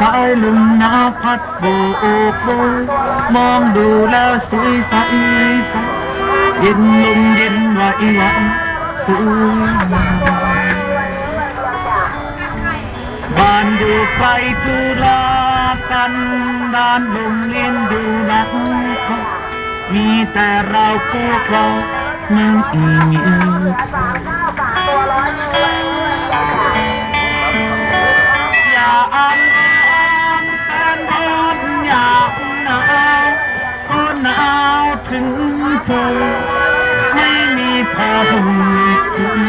สายลมหนาวพัดโบกโบมองดูแล้วสวยใสใสเย็นลมเย็นไหวไหวสวยบ้านดูไกลทุลากันด้านลมเลี้ยงดูนักเขามีแต่เราคู่ครองไม่มีอย่ ถึงเธอไม่มีผ้าห่มคลุม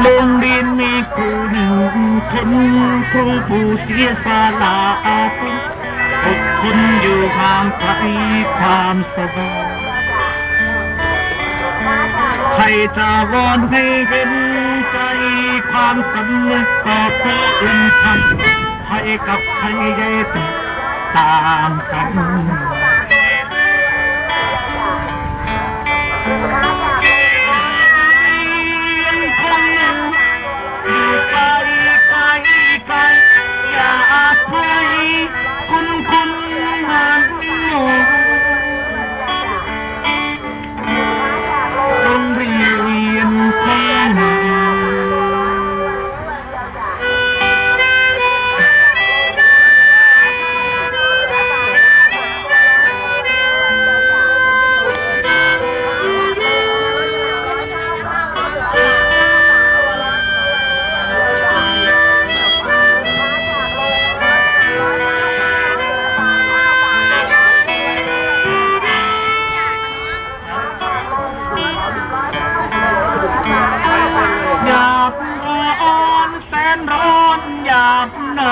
โรงเรียนมีครูหนึ่งคนครูผู้เสียสละอดทนอยู่ห่างไกลความสบายใครจะวอนให้เห็นใจความสำนึกต่อผู้อื่นทำ ให้กับใครได้ตามกัน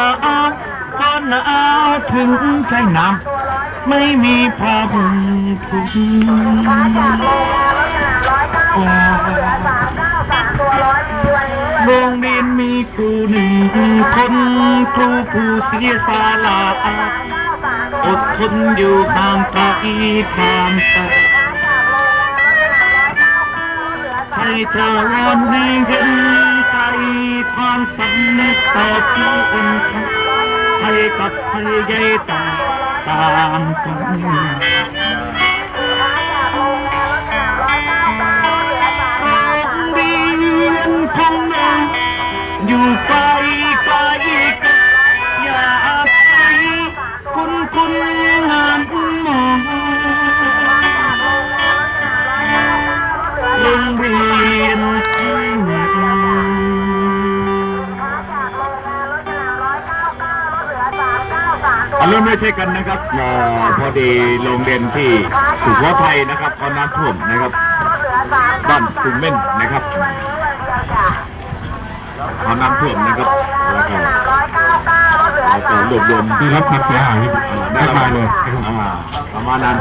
ากหนาวก็หนาวถึงใจหนาวไม่มีผ้าห่มคลุมโรงเรียนมีครูหนึ่งคนครูผู้เสียสละอดทนอยู่ห่างไกลความตายใช่จะร้อนให้เห็น ใจความสำนึก อรุณไม่ใช่กันนะครับอ่าพอดีโรงเรียนที่สุโขทัยนะครับเขาน้ำท่วมนะครับบ้านสุเม่นนะครับเขาน้ำท่วมนะครับแล้วก็เราจะรวบรวมได้รับความเสียหายได้มากระบามายยเลยอ่าประมาณนั้น